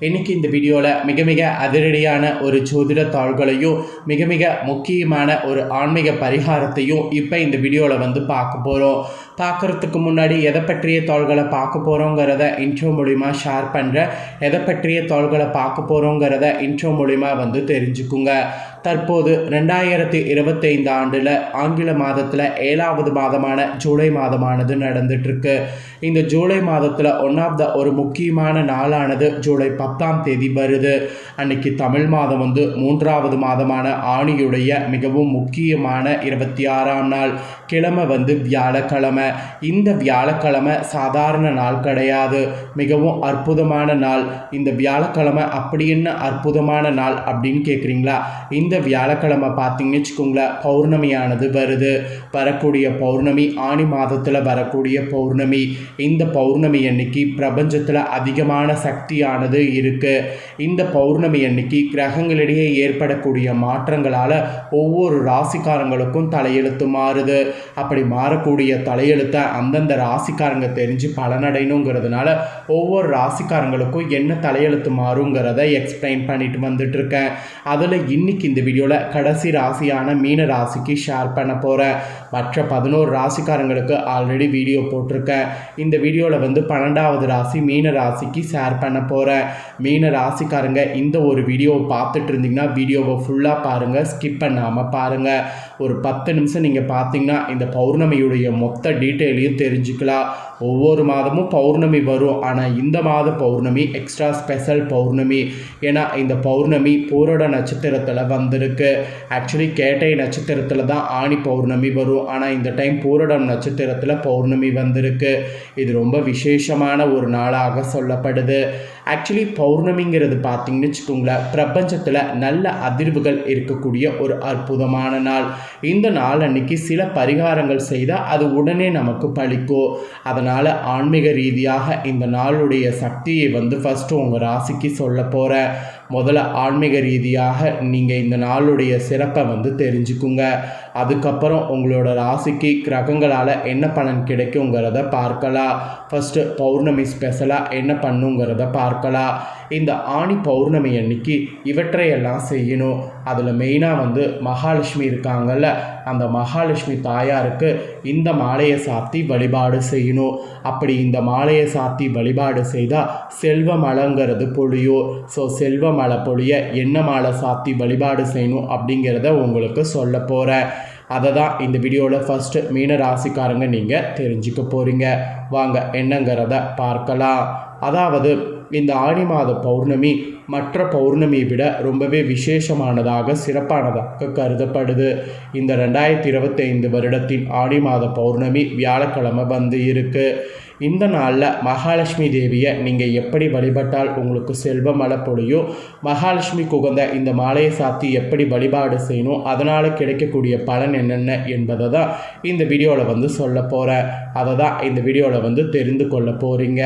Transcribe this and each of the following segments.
இன்னைக்கு இந்த வீடியோவில் மிக மிக அதிரடியான ஒரு ஜோதிட தாள்களையும் மிக மிக முக்கியமான ஒரு ஆன்மீக பரிகாரத்தையும் இப்போ இந்த வீடியோவில் வந்து பார்க்க போகிறோம் பார்க்குறதுக்கு முன்னாடி எதை பற்றிய தாள்களை பார்க்க போகிறோங்கிறத இன்ட்ரோ மூலிமா ஷேர் பண்ணுறேன் எதை பற்றிய தாள்களை பார்க்க போகிறோங்கிறத இன்ட்ரோ மூலிமா வந்து தெரிஞ்சுக்குங்க. தற்போது ரெண்டாயிரத்தி இருபத்தைந்து ஆண்டில் ஆங்கில மாதத்தில் ஏழாவது மாதமான ஜூலை மாதமானது நடந்துட்டுருக்கு. இந்த ஜூலை மாதத்தில் ஒன் ஆஃப் த ஒரு முக்கியமான நாளானது ஜூலை பத்தாம் தேதி வருது. அன்னைக்கு தமிழ் மாதம் வந்து மூன்றாவது மாதமான ஆணியுடைய மிகவும் முக்கியமான இருபத்தி ஆறாம் நாள். கிழமை வந்து வியாழக்கிழமை. இந்த வியாழக்கிழமை சாதாரண நாள் கிடையாது. மிகவும் அற்புதமான நாள். இந்த வியாழக்கிழமை அப்படி என்ன அற்புதமான நாள் அப்படின்னு கேட்குறீங்களா இந்த வியாழக்கிழமை பார்த்தீங்கன்னு வச்சுக்கோங்களேன் பௌர்ணமியானது வருது. வரக்கூடிய பௌர்ணமி ஆணி மாதத்தில் வரக்கூடிய பௌர்ணமி. இந்த பௌர்ணமி அன்னைக்கு பிரபஞ்சத்தில் அதிகமான சக்தியானது இருக்குது இந்த பௌர்ணமி அன்னைக்கு கிரகங்களிடையே ஏற்படக்கூடிய மாற்றங்களால் ஒவ்வொரு ராசிக்காரங்களுக்கும் தலையெழுத்து மாறுது. அப்படி மாறக்கூடிய தலையெழுத்தை அந்தந்த ராசிக்காரங்க தெரிஞ்சு பலனடையணுங்கிறதுனால ஒவ்வொரு ராசிக்காரங்களுக்கும் என்ன தலையெழுத்து மாறுங்கிறத எக்ஸ்பிளைன் பண்ணிட்டு வந்துட்டு இருக்கேன் அதில் இன்னைக்கு இந்த வீடியோவில் கடைசி ராசியான மீன ராசிக்கு ஷேர் பண்ண போகிறேன் மற்ற பதினோரு ராசிக்காரங்களுக்கு ஆல்ரெடி வீடியோ போட்டிருக்கேன். இந்த வீடியோவில் வந்து பன்னெண்டாவது ராசி மீன ராசிக்கு ஷேர் பண்ண போகிறேன் மீன ராசிக்காரங்க இந்த ஒரு வீடியோவை பார்த்துட்டு இருந்தீங்கன்னா வீடியோவை ஃபுல்லாக பாருங்கள் ஸ்கிப் பண்ணாமல் பாருங்கள் ஒரு பத்து நிமிஷம் நீங்கள் பார்த்தீங்கன்னா இந்த பௌர்ணமியுடைய மொத்த டீட்டெயிலையும் தெரிஞ்சுக்கலாம். ஒவ்வொரு மாதமும் பௌர்ணமி வரும். ஆனால் இந்த மாத பௌர்ணமி எக்ஸ்ட்ரா ஸ்பெஷல் பௌர்ணமி. ஏன்னா இந்த பௌர்ணமி பூரோட நட்சத்திரத்தில் வந்திருக்கு. ஆக்சுவலி கேட்டை நட்சத்திரத்தில் தான் ஆணி பௌர்ணமி வரும். ஆனால் இந்த டைம் பூரடம் நட்சத்திரத்தில் பௌர்ணமி வந்திருக்கு. இது ரொம்ப விசேஷமான ஒரு நாளாக சொல்லப்படுது. ஆக்சுவலி பௌர்ணமிங்கிறது பார்த்தீங்கன்னு வச்சுக்கோங்களேன் பிரபஞ்சத்தில் நல்ல அதிர்வுகள் இருக்கக்கூடிய ஒரு அற்புதமான நாள். இந்த நாள் அன்னைக்கு சில பரிகாரங்கள் செய்தால் அது உடனே நமக்கு பழிக்கும் அதனால் ஆன்மீக ரீதியாக இந்த நாளுடைய சக்தியை வந்து ஃபஸ்ட்டு உங்கள் ராசிக்கு சொல்ல போகிறேன் முதல்ல ஆன்மீக ரீதியாக நீங்கள் இந்த நாளுடைய சிறப்பை வந்து தெரிஞ்சுக்குங்க. அதுக்கப்புறம் உங்களோட ராசிக்கு கிரகங்களால் என்ன பலன் கிடைக்குங்கிறத பார்க்கலாம். ஃபஸ்ட்டு பௌர்ணமி ஸ்பெஷலாக என்ன பண்ணுங்கிறத பார்க்கலாம். இந்த ஆணி பௌர்ணமி அன்னைக்கு இவற்றையெல்லாம் செய்யணும். அதில் மெயினாக வந்து மகாலட்சுமி இருக்காங்கல்ல அந்த மகாலட்சுமி தாயாருக்கு இந்த மாலையை சாத்தி வழிபாடு செய்யணும். அப்படி இந்த மாலையை சாத்தி வழிபாடு செய்தால் செல்வ மலைங்கிறது பொழியும். ஸோ செல்வ மலை பொழிய என்ன மாலை சாத்தி வழிபாடு செய்யணும் அப்படிங்கிறத உங்களுக்கு சொல்ல போகிறேன் அதை தான் இந்த வீடியோவில் ஃபஸ்ட்டு மீன ராசிக்காரங்க நீங்கள் தெரிஞ்சுக்க போகிறீங்க வாங்க என்னங்கிறத பார்க்கலாம். அதாவது இந்த ஆடி மாத பௌர்ணமி மற்ற பௌர்ணமியை விட ரொம்பவே விசேஷமானதாக சிறப்பானதாக கருதப்படுது. இந்த ரெண்டாயிரத்தி இருபத்தைந்து வருடத்தின் ஆடி மாத பௌர்ணமி வியாழக்கிழமை வந்து இருக்குது இந்த நாளில் மகாலட்சுமி தேவியை நீங்கள் எப்படி வழிபட்டால் உங்களுக்கு செல்வ மழை பொழியும்? மகாலட்சுமி குகந்த இந்த மாலையை சாத்தி எப்படி வழிபாடு செய்யணும்? அதனால் கிடைக்கக்கூடிய பலன் என்னென்ன என்பதை தான் இந்த வீடியோவில் வந்து சொல்ல போகிறேன் அதை தான் இந்த வீடியோவில் வந்து தெரிந்து கொள்ள போகிறீங்க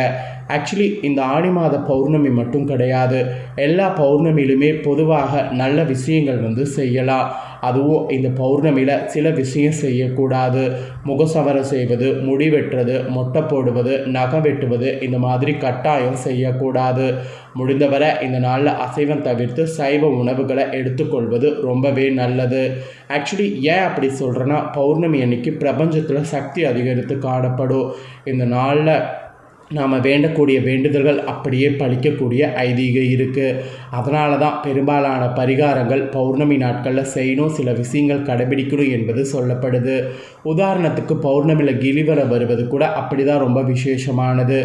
ஆக்சுவலி இந்த ஆடி மாத பௌர்ணமி மட்டும் கிடையாது. எல்லா பௌர்ணமியிலுமே பொதுவாக நல்ல விஷயங்கள் வந்து செய்யலாம். அதுவும் இந்த பௌர்ணமியில் சில விஷயம் செய்யக்கூடாது. முகசவரம் செய்வது முடி வெட்டுறது மொட்டை போடுவது நகம் வெட்டுவது இந்த மாதிரி கட்டாயம் செய்யக்கூடாது. முடிந்தவரை இந்த நாளில் அசைவம் தவிர்த்து சைவ உணவுகளை எடுத்துக்கொள்வது ரொம்பவே நல்லது. ஆக்சுவலி ஏன் அப்படி சொல்கிறேன்னா பௌர்ணமி அன்னைக்கு பிரபஞ்சத்தில் சக்தி அதிகரித்து காணப்படும். இந்த நாளில் நாம் வேண்டக்கூடிய வேண்டுதல்கள் அப்படியே பழிக்கக்கூடிய ஐதீகம் இருக்குது அதனால தான் பெரும்பாலான பரிகாரங்கள் பௌர்ணமி நாட்களில் செய்யணும் சில விஷயங்கள் கடைபிடிக்கணும் என்பது சொல்லப்படுது. உதாரணத்துக்கு பௌர்ணமியில் கிரிவலம் வருவது கூட அப்படி தான் ரொம்ப விசேஷமானது.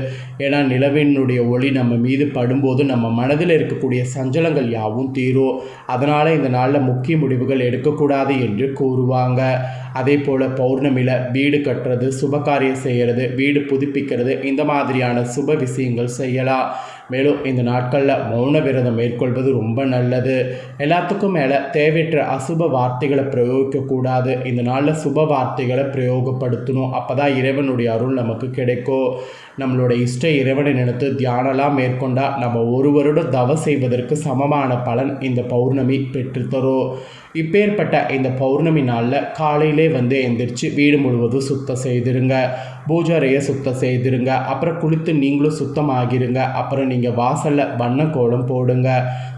ஏன்னா நிலவினுடைய ஒளி நம்ம மீது படும்போது நம்ம மனதில் இருக்கக்கூடிய சஞ்சலங்கள் யாவும் தீரும். அதனால் இந்த நாளில் முக்கிய முடிவுகள் எடுக்கக்கூடாது என்று கூறுவாங்க. அதே போல் பௌர்ணமியில் வீடு கட்டுறது சுபகாரியம் செய்கிறது வீடு புதுப்பிக்கிறது இந்த மாதிரி மாதிரியான சுப விஷயங்கள் செய்யலாம். மேலும் இந்த நாட்களில் மௌன விரதம் மேற்கொள்வது ரொம்ப நல்லது. எல்லாத்துக்கும் மேலே தேவையற்ற அசுப வார்த்தைகளை பிரயோகிக்கக்கூடாது இந்த நாளில் சுப வார்த்தைகளை பிரயோகப்படுத்தணும். அப்போ தான் இறைவனுடைய அருள் நமக்கு கிடைக்கும். நம்மளோட இஷ்ட இறைவனை நினைத்து தியானலாம் மேற்கொண்டால் நம்ம ஒரு வருடம் தவ செய்வதற்கு சமமான பலன் இந்த பௌர்ணமி பெற்றுத்தரும் இப்பேற்பட்ட இந்த பௌர்ணமி நாளில் காலையிலே வந்து எந்திரிச்சு வீடு முழுவதும் சுத்தம் செய்திருங்க. பூஜாரையை சுத்தம் செய்திருங்க. அப்புறம் குளித்து நீங்களும் சுத்தமாகிருங்க. அப்புறம் நீங்கள் வாசலில் வண்ண கோலம் போடுங்க.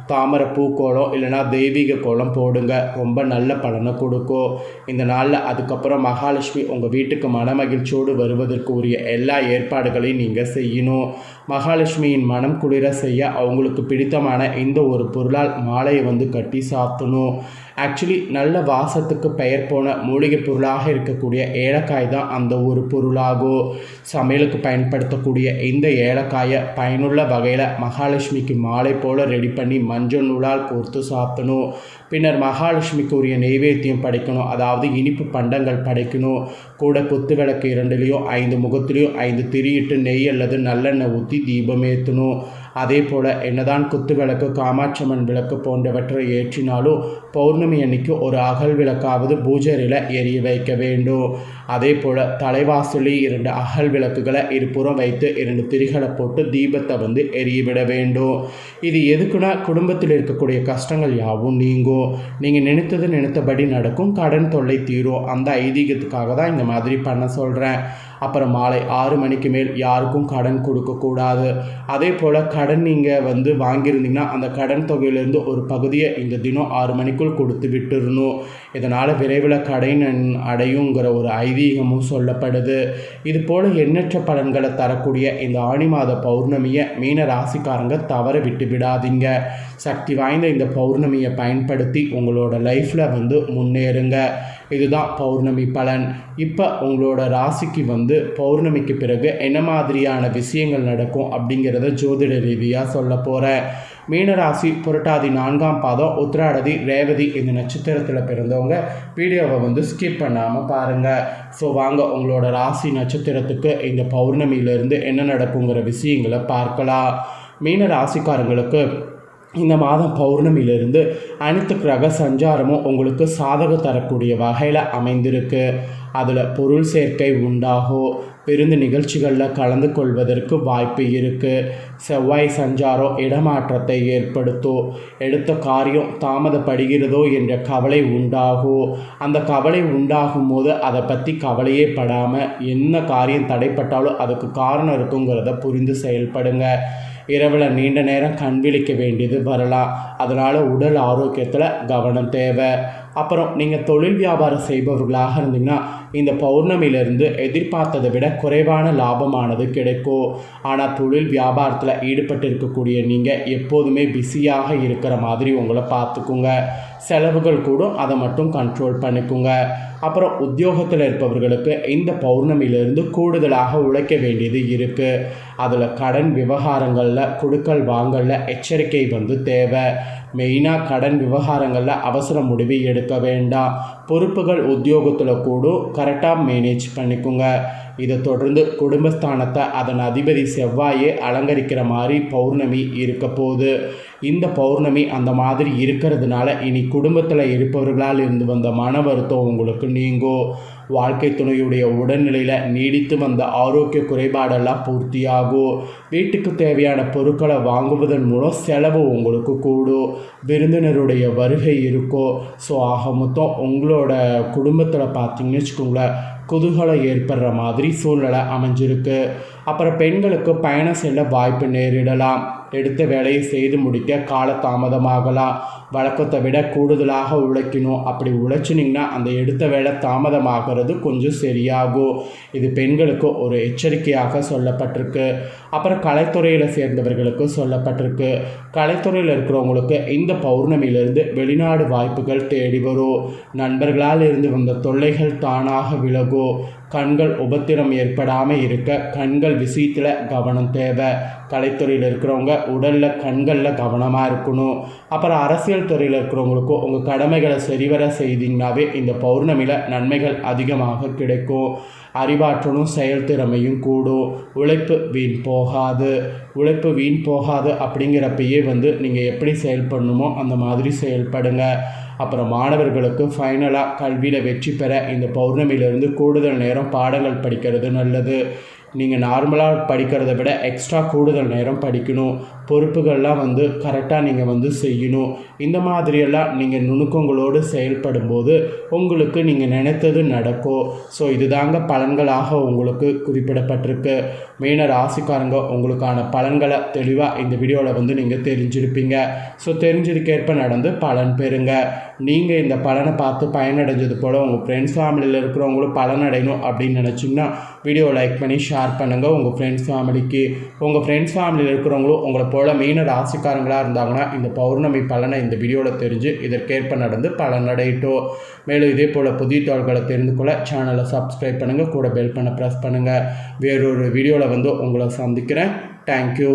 தாமரை பூக்கோளம் இல்லைனா தெய்வீக கோலம் போடுங்க. ரொம்ப நல்ல பலனை கொடுக்கும். இந்த நாளில் அதுக்கப்புறம் மகாலட்சுமி உங்கள் வீட்டுக்கு மனமகிழ்ச்சியோடு வருவதற்கு உரிய எல்லா ஏற்பாடுகளையும் நீங்கள் செய்யணும். மகாலட்சுமியின் மனம் குளிர செய்ய அவங்களுக்கு பிடித்தமான இந்த ஒரு பொருளால் மாலையை வந்து கட்டி சாத்தணும். ஆக்சுவலி நல்ல வாசத்துக்கு பெயர் போன மூலிகை பொருளாக இருக்கக்கூடிய ஏலக்காய் தான் அந்த ஒரு பொருளாகும். சமையலுக்கு பயன்படுத்தக்கூடிய இந்த ஏலக்காயை பயனுள்ள வகையில் மகாலட்சுமிக்கு மாலை போல் ரெடி பண்ணி மஞ்சள் நூலால் கோர்த்து சாப்பிடணும். பின்னர் மகாலட்சுமிக்கு உரிய நெய்வேத்தியம் படைக்கணும். அதாவது இனிப்பு பண்டங்கள் படைக்கணும். கூட குத்து விளக்கு இரண்டுலேயோ ஐந்து முகத்துலேயும் ஐந்து திரியிட்டு நெய் அல்லது நல்லெண்ணெய் ஊற்றி தீபம் ஏற்றணும் அதே போல் என்னதான் குத்து விளக்கு காமாட்சம்மன் விளக்கு போன்றவற்றை ஏற்றினாலும் பௌர்ணமி அன்னைக்கு ஒரு அகல் விளக்காவது பூஜையில் எரிய வைக்க வேண்டும். அதே போல் தலைவாசலி இரண்டு அகல் விளக்குகளை இருபுறம் வைத்து இரண்டு திரிகளை போட்டு தீபத்தை வந்து எரியவிட வேண்டும். இது எதுக்குன்னா குடும்பத்தில் இருக்கக்கூடிய கஷ்டங்கள் யாவும் நீங்கும். நீங்கள் நினைத்தது நினைத்தபடி நடக்கும். கடன் தொல்லை தீரும். அந்த ஐதீகத்துக்காக தான் இந்த மாதிரி பண்ண சொல்கிறேன் அப்புறம் மாலை ஆறு மணிக்கு மேல் யாருக்கும் கடன் கொடுக்கக்கூடாது அதே போல் கடன் நீங்கள் வந்து வாங்கியிருந்தீங்கன்னா அந்த கடன் தொகையிலேருந்து ஒரு பகுதியை இந்த தினம் ஆறு மணிக்குள் கொடுத்து விட்டுருணும் இதனால் விரைவில் கடன் அடையுங்கிற ஒரு ஐதீகமும் சொல்லப்படுது. இது போல் எண்ணற்ற பலன்களை தரக்கூடிய இந்த ஆணி மாத பௌர்ணமியை மீன ராசிக்காரங்க தவற விட்டு விடாதீங்க சக்தி வாய்ந்த இந்த பௌர்ணமியை பயன்படுத்தி உங்களோட லைஃப்பில் வந்து முன்னேறுங்க. இதுதான் பௌர்ணமி பலன். இப்போ உங்களோட ராசிக்கு வந்து பௌர்ணமிக்கு பிறகு என்ன மாதிரியான விஷயங்கள் நடக்கும் அப்படிங்கிறத ஜோதிட ரீதியாக சொல்ல போகிறேன் மீனராசி புரட்டாதி நான்காம் பாதம் உத்திராடதி ரேவதி இந்த நட்சத்திரத்தில் பிறந்தவங்க வீடியோவை வந்து ஸ்கிப் பண்ணாமல் பாருங்கள் ஸோ வாங்க உங்களோட ராசி நட்சத்திரத்துக்கு இந்த பௌர்ணமியிலேருந்து என்ன நடக்குங்கிற விஷயங்களை பார்க்கலாம். மீன ராசிக்காரங்களுக்கு இந்த மாதம் பௌர்ணமியிலிருந்து அனைத்து கிரக சஞ்சாரமும் உங்களுக்கு சாதகம் தரக்கூடிய வகையில் அமைந்திருக்கு. அதில் பொருள் சேர்க்கை உண்டாகும் விருந்து நிகழ்ச்சிகளில் கலந்து கொள்வதற்கு வாய்ப்பு இருக்குது செவ்வாய் சஞ்சாரம் இடமாற்றத்தை ஏற்படுத்தும் எடுத்த காரியம் தாமதப்படுகிறதோ என்ற கவலை உண்டாகும் அந்த கவலை உண்டாகும் போது அதை பற்றி கவலையே படாமல் என்ன காரியம் தடைப்பட்டாலும் அதுக்கு காரணம் இருக்குங்கிறத புரிந்து செயல்படுங்க. இரவில் நீண்ட நேரம் கண் விழிக்க வேண்டியது வரலாம் அதனால் உடல் ஆரோக்கியத்தில் கவனம் தேவை. அப்புறம் நீங்கள் தொழில் வியாபாரம் செய்பவர்களாக இருந்தீங்கன்னா இந்த பௌர்ணமியிலிருந்து எதிர்பார்த்ததை விட குறைவான லாபமானது கிடைக்கும். ஆனால் தொழில் வியாபாரத்தில் ஈடுபட்டு இருக்கக்கூடிய நீங்கள் எப்போதுமே பிஸியாக இருக்கிற மாதிரி உங்களை பார்த்துக்குங்க. செலவுகள் கூட அதை மட்டும் கண்ட்ரோல் பண்ணிக்கோங்க. அப்புறம் உத்தியோகத்தில் இருப்பவர்களுக்கு இந்த பௌர்ணமியிலிருந்து கூடுதலாக உழைக்க வேண்டியது இருக்குது அதில் கடன் விவகாரங்களில் கொடுக்கல் வாங்கலில் எச்சரிக்கை வந்து தேவை. மெயினாக கடன் விவகாரங்களில் அவசர முடிவு எடுக்க வேண்டாம். பொறுப்புகள் உத்தியோகத்தில் கூட கரெக்டாக மேனேஜ் பண்ணிக்கோங்க. இதை தொடர்ந்து குடும்பஸ்தானத்தை அதன் அதிபதி செவ்வாயே அலங்கரிக்கிற மாதிரி பௌர்ணமி இருக்க போகுது. இந்த பௌர்ணமி அந்த மாதிரி இருக்கிறதுனால இனி குடும்பத்தில் இருப்பவர்களால் இருந்து வந்த மன வருத்தம் உங்களுக்கு நீங்கும். வாழ்க்கை துணையுடைய உடல்நிலையில் நீடித்து வந்த ஆரோக்கிய குறைபாடெல்லாம் பூர்த்தியாகும். வீட்டுக்கு தேவையான பொருட்களை வாங்குவதன் மூலம் செலவு உங்களுக்கு கூடும். விருந்தினருடைய வருகை இருக்கும். ஸோ ஆக மொத்தம் உங்களோட குடும்பத்தில் பார்த்தீங்கன்னு வச்சுக்கோங்களேன் குதூகலம் ஏற்படுற மாதிரி சூழ்நிலை அமைஞ்சிருக்கு. அப்புறம் பெண்களுக்கு பயணம் செல்ல வாய்ப்பு நேரிடலாம். எடுத்த வேலையை செய்து முடிக்க கால தாமதமாகலாம் வழக்கத்தை விட கூடுதலாக உழைக்கணும். அப்படி உழைச்சினிங்கன்னா அந்த எடுத்த வேலை தாமதமாகிறது கொஞ்சம் சரியாகும் இது பெண்களுக்கு ஒரு எச்சரிக்கையாக சொல்லப்பட்டிருக்கு. அப்புறம் கலைத்துறையில் சேர்ந்தவர்களுக்கு சொல்லப்பட்டிருக்கு. கலைத்துறையில் இருக்கிறவங்களுக்கு இந்த பௌர்ணமியிலிருந்து வெளிநாடு வாய்ப்புகள் தேடி வரும். நண்பர்களால் இருந்து வந்த தொல்லைகள் தானாக விலகும். கண்கள் உபத்திரம் ஏற்படாமல் இருக்க கண்கள் விஷயத்தில் கவனம் தேவை. கலைத்துறையில் இருக்கிறவங்க உடலில் கண்களில் கவனமாக இருக்கணும். அப்புறம் அரசியல் துறையில் இருக்கிறவங்களுக்கும் உங்கள் கடமைகளை சரிவர செய்தீங்கன்னாவே இந்த பௌர்ணமியில் நன்மைகள் அதிகமாக கிடைக்கும். அறிவாற்றலும் செயல்திறமையும் கூடும் உழைப்பு வீண் போகாது. உழைப்பு வீண் போகாது அப்படிங்கிறப்பயே வந்து நீங்கள் எப்படி செயல்படணுமோ அந்த மாதிரி செயல்படுங்க. அப்புறம் மாணவர்களுக்கு ஃபைனலாக கல்வியில் வெற்றி பெற இந்த பௌர்ணமியிலிருந்து கூடுதல் நேரம் பாடங்கள் படிக்கிறது நல்லது. நீங்கள் நார்மலாக படிக்கிறத விட எக்ஸ்ட்ரா கூடுதல் நேரம் படிக்கணும். பொறுப்புகள்லாம் வந்து கரெக்டாக நீங்கள் வந்து செய்யணும். இந்த மாதிரியெல்லாம் நீங்கள் நுணுக்கங்களோடு செயல்படும்போது உங்களுக்கு நீங்கள் நினைத்தது நடக்கும். ஸோ இதுதாங்க பலன்களாக உங்களுக்கு குறிப்பிடப்பட்டிருக்கு. மீன ராசிக்காரங்க உங்களுக்கான பலன்களை தெளிவாக இந்த வீடியோவில் வந்து நீங்கள் தெரிஞ்சிருப்பீங்க. ஸோ தெரிஞ்சதுக்கேற்ப நடந்து பலன் பெறுங்க. நீங்கள் இந்த பலனை பார்த்து பயனடைஞ்சது போல் உங்கள் ஃப்ரெண்ட்ஸ் ஃபேமிலியில் இருக்கிறவங்களும் பலனடையணும் அப்படின்னு நினச்சிங்கன்னா வீடியோ லைக் பண்ணி ஷேர் ஷேர் பண்ணுங்கள் உங்கள் ஃப்ரெண்ட்ஸ் ஃபேமிலிக்கு உங்கள் ஃப்ரெண்ட்ஸ் ஃபேமிலியில் இருக்கிறவங்களும் உங்களை போல் மீன ராசிக்காரங்களாக இருந்தாங்கன்னா இந்த பௌர்ணமி பலனை இந்த வீடியோவில் தெரிஞ்சு இதற்கேற்ப நடந்து பலனடையிட்டோம் மேலும் இதே போல் புதிய தோள்களை தெரிந்து கொள்ள சேனலை சப்ஸ்கிரைப் பண்ணுங்கள் கூட பெல் பண்ண ப்ரெஸ் பண்ணுங்கள் வேறொரு வீடியோவில் வந்து உங்களை சந்திக்கிறேன். தேங்க்யூ